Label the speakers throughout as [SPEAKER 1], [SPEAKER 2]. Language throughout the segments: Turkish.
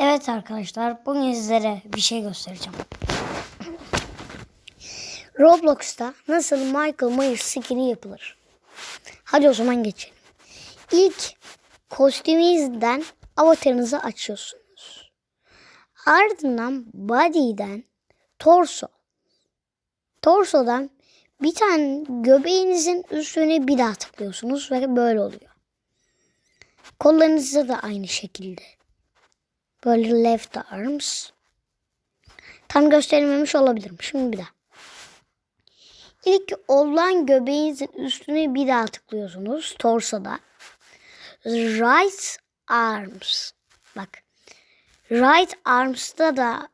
[SPEAKER 1] Evet arkadaşlar bugün sizlere bir şey göstereceğim. Roblox'ta nasıl Michael Myers skin'i yapılır? Hadi o zaman geçelim. İlk kostümünüzden avatarınızı açıyorsunuz. Ardından body'den torso. Torsodan bir tane göbeğinizin üstüne bir daha tıklıyorsunuz ve böyle oluyor. Kollarınızda da aynı şekilde. Böyle left arms. Tam gösterilmemiş olabilirim. Şimdi bir daha. İlk olan göbeğinizin üstüne bir daha tıklıyorsunuz. Torsoda. Right arms. Bak. Right arms'ta da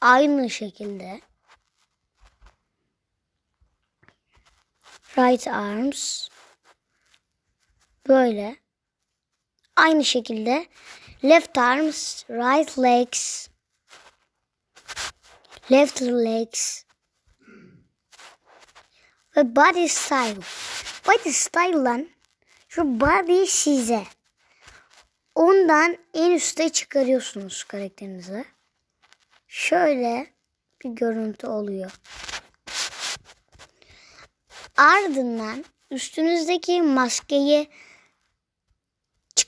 [SPEAKER 1] aynı şekilde. Right arms. Böyle. Aynı şekilde left arms, right legs, left legs ve body style. Body style'dan şu body size. Ondan en üste çıkarıyorsunuz karakterinizi. Şöyle bir görüntü oluyor. Ardından üstünüzdeki maskeyi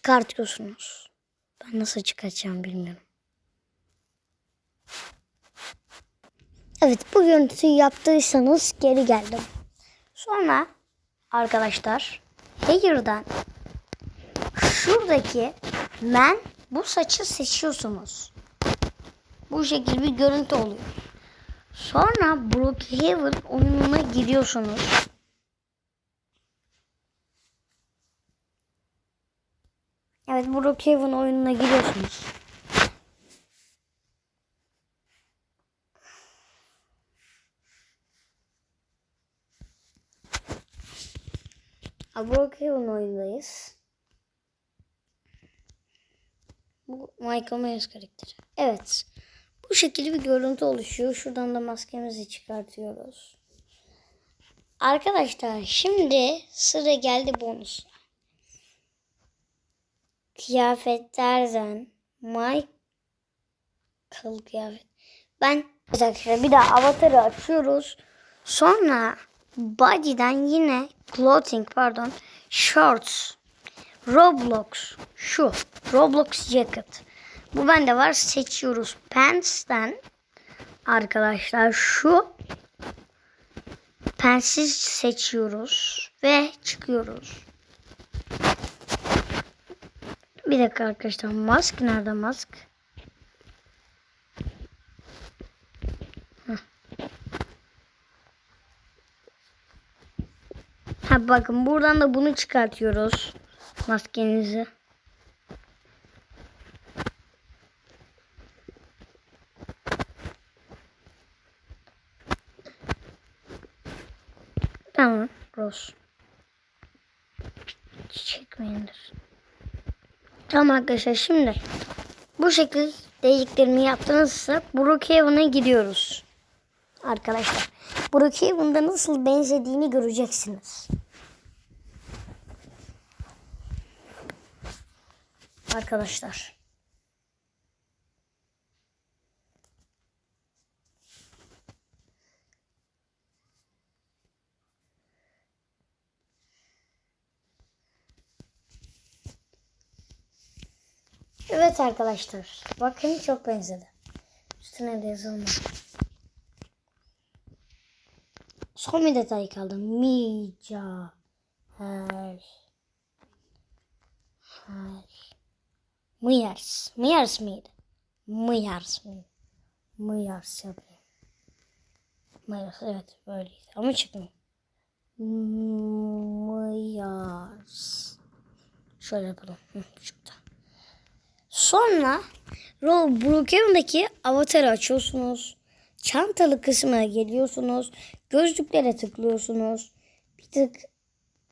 [SPEAKER 1] çıkartıyorsunuz. Ben nasıl çıkartacağım bilmiyorum. Evet bu görüntüyü yaptıysanız geri geldim. Sonra arkadaşlar Hair'dan şuradaki men bu saçı seçiyorsunuz. Bu şekilde bir görüntü oluyor. Sonra Brookhaven oyununa gidiyorsunuz. Evet Brookhaven oyununa giriyorsunuz. Brookhaven oyundayız. Bu Michael Myers karakteri. Evet. Bu şekilde bir görüntü oluşuyor. Şuradan da maskemizi çıkartıyoruz. Arkadaşlar şimdi sıra geldi bonus. Kıyafetlerden Michael kıyafet. Ben arkadaşlar bir daha avatarı açıyoruz. Sonra body'den yine clothing pardon shorts Roblox şu Roblox jacket. Bu bende var seçiyoruz. Pants'ten arkadaşlar şu pensi seçiyoruz ve çıkıyoruz. Bir dakika arkadaşlar mask nerede mask? Ha bakın buradan da bunu çıkartıyoruz. Maskenizi. Tamam. Rose. Çiçek mendil. Tamam arkadaşlar şimdi bu şekilde değişikliklerimi yaptığınızda Brookhaven'a gidiyoruz. Arkadaşlar. Brookhaven'da nasıl benzediğini göreceksiniz. Arkadaşlar. Evet arkadaşlar. Bakın çok benzedi. Üstüne de yazılma. Son bir detay kaldı. Mica. Her. Her. Myers. Myers miydi? Myers miydi? Myers yapıyor. Myers evet böyleydi. Ama çıkmıyor. Myers. Şöyle yapalım. Hı, çıktı. Sonra Brookhaven'daki avatarı açıyorsunuz. Çantalı kısmına geliyorsunuz. Gözlüklere tıklıyorsunuz. Bir tık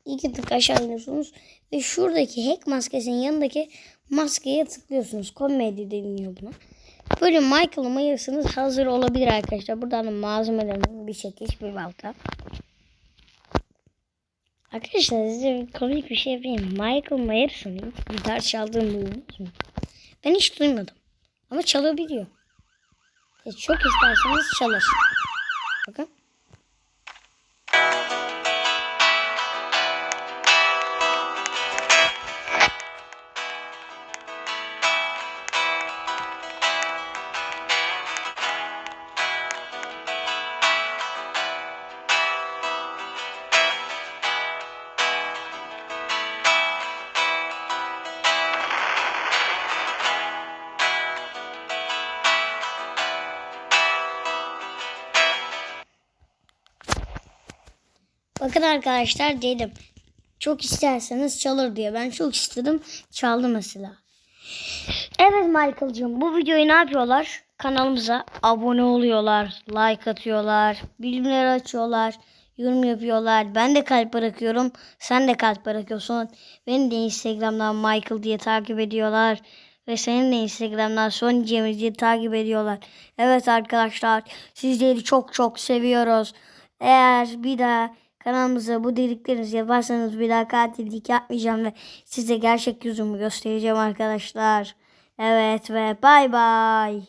[SPEAKER 1] iki tık aşağı iniyorsunuz. Ve şuradaki hack maskesinin yanındaki maskeye tıklıyorsunuz. Komedi deniliyor buna. Böyle Michael Myers'ınız hazır olabilir arkadaşlar. Buradan da malzemelerin bir çekiş bir balta. Arkadaşlar size komik bir şey yapayım. Michael Myers'ın gitar çaldığını duydunuz mu? Ben hiç duymadım. Ama çalabiliyor. E, çok isterseniz çalır. Bakın. Bakın arkadaşlar dedim. Çok isterseniz çalır diye. Ben çok istedim. Çaldı mesela. Evet Michael'cığım bu videoyu ne yapıyorlar? Kanalımıza abone oluyorlar. Like atıyorlar. Bildirimleri açıyorlar. Yorum yapıyorlar. Ben de kalp bırakıyorum. Sen de kalp bırakıyorsun. Beni de Instagram'dan Michael diye takip ediyorlar. Ve senin de Instagram'dan Son diye takip ediyorlar. Evet arkadaşlar sizleri çok çok seviyoruz. Eğer bir daha kanalımıza bu dediklerinizi yaparsanız bir daha katillik yapmayacağım ve size gerçek yüzümü göstereceğim arkadaşlar. Evet ve bay bay.